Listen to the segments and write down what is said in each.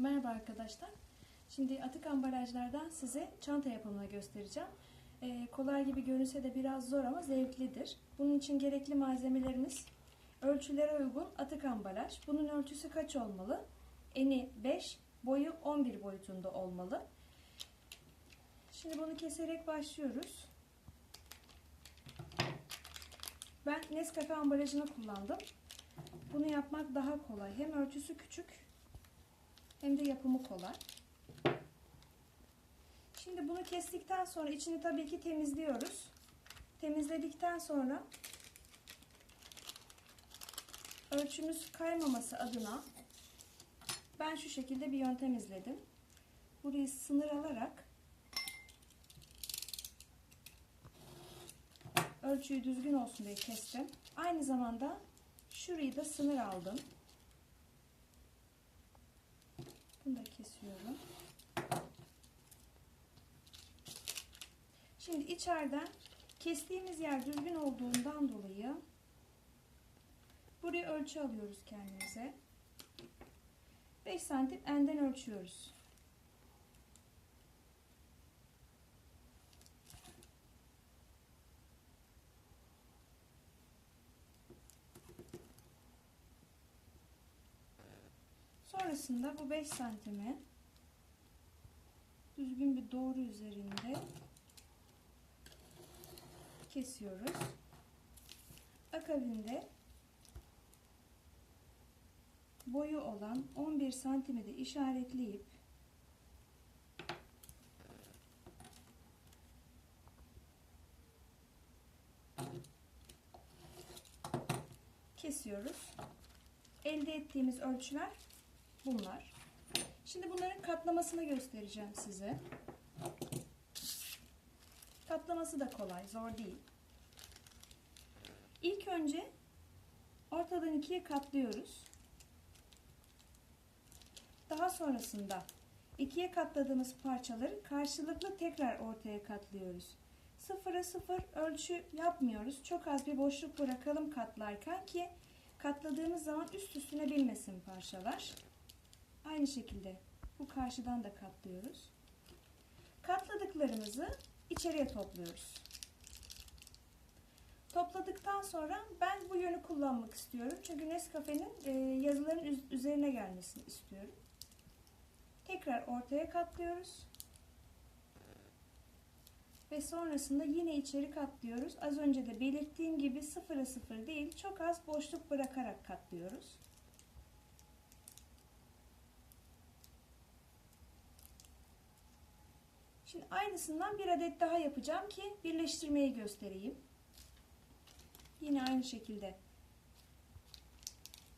Merhaba arkadaşlar. Şimdi atık ambalajlardan size çanta yapımını göstereceğim. Ee, kolay gibi görünse de biraz zor ama zevklidir. Bunun için gerekli malzemelerimiz ölçülere uygun atık ambalaj. Bunun ölçüsü kaç olmalı? Eni 5, boyu 11 boyutunda olmalı. Şimdi bunu keserek başlıyoruz. Ben Nescafe ambalajını kullandım. Bunu yapmak daha kolay. Hem ölçüsü küçük hem de yapımı kolay. Şimdi bunu kestikten sonra içini tabii ki temizliyoruz. Temizledikten sonra ölçümüz kaymaması adına ben şu şekilde bir yöntem izledim. Burayı sınır alarak ölçüyü düzgün olsun diye kestim. Aynı zamanda şurayı da sınır aldım. Bunu da kesiyorum. Şimdi içeriden kestiğimiz yer düzgün olduğundan dolayı buraya ölçü alıyoruz kendimize. 5 santim enden ölçüyoruz. Sonrasında bu 5 santimi düzgün bir doğru üzerinde kesiyoruz. Akabinde boyu olan 11 santimi de işaretleyip kesiyoruz. Elde ettiğimiz ölçüler bunlar. Şimdi bunların katlamasını göstereceğim size. Katlaması da kolay, zor değil. İlk önce ortadan ikiye katlıyoruz. Daha sonrasında ikiye katladığımız parçaları karşılıklı tekrar ortaya katlıyoruz. Sıfıra sıfır ölçü yapmıyoruz. Çok az bir boşluk bırakalım katlarken ki katladığımız zaman üst üstüne binmesin parçalar. Aynı şekilde bu karşıdan da katlıyoruz. Katladıklarımızı içeriye topluyoruz. Topladıktan sonra ben bu yönü kullanmak istiyorum. Çünkü Nescafe'nin e, yazıların üzerine gelmesini istiyorum. Tekrar ortaya katlıyoruz. Ve sonrasında yine içeri katlıyoruz. Az önce de belirttiğim gibi sıfıra sıfır değil, çok az boşluk bırakarak katlıyoruz. Şimdi aynısından bir adet daha yapacağım ki birleştirmeyi göstereyim. Yine aynı şekilde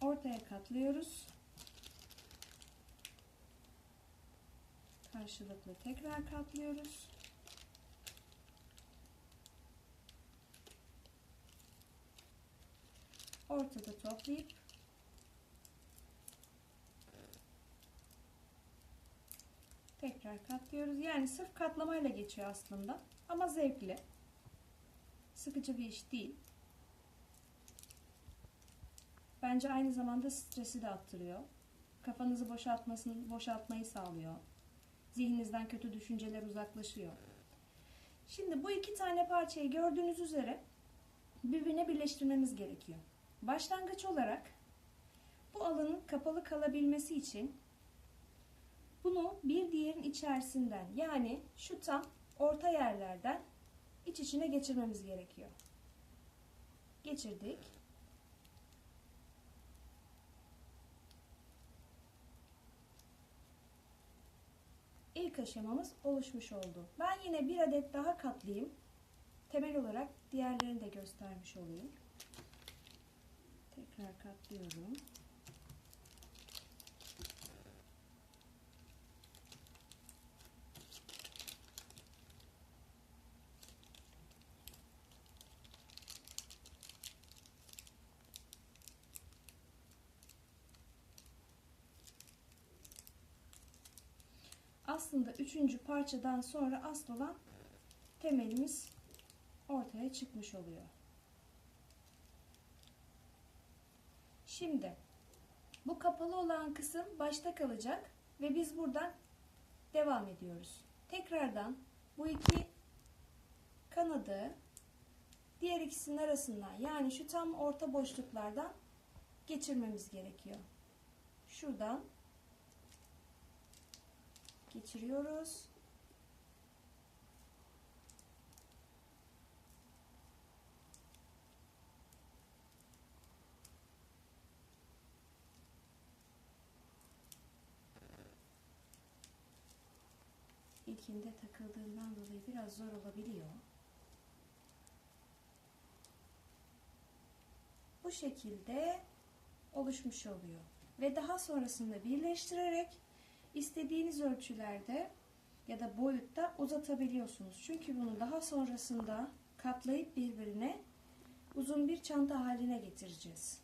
ortaya katlıyoruz. Karşılıklı tekrar katlıyoruz. Ortada toplayıp tekrar katlıyoruz. Yani sırf katlamayla geçiyor aslında ama zevkli. Sıkıcı bir iş değil. Bence aynı zamanda stresi de attırıyor. Kafanızı boşaltmasını, boşaltmayı sağlıyor. Zihninizden kötü düşünceler uzaklaşıyor. Şimdi bu iki tane parçayı gördüğünüz üzere birbirine birleştirmemiz gerekiyor. Başlangıç olarak bu alanın kapalı kalabilmesi için bunu bir diğerin içerisinden yani şu tam orta yerlerden iç içine geçirmemiz gerekiyor. Geçirdik. İlk aşamamız oluşmuş oldu. Ben yine bir adet daha katlayayım. Temel olarak diğerlerini de göstermiş olayım. Tekrar katlıyorum. Aslında üçüncü parçadan sonra asıl olan temelimiz ortaya çıkmış oluyor. Şimdi bu kapalı olan kısım başta kalacak Ve biz buradan devam ediyoruz. Tekrardan bu iki kanadı diğer ikisinin arasından yani şu tam orta boşluklardan geçirmemiz gerekiyor. Şuradan geçiriyoruz. İlkinde takıldığından dolayı biraz zor olabiliyor. Bu şekilde oluşmuş oluyor. Ve daha sonrasında birleştirerek istediğiniz ölçülerde ya da boyutta uzatabiliyorsunuz. Çünkü bunu daha sonrasında katlayıp birbirine uzun bir çanta haline getireceğiz.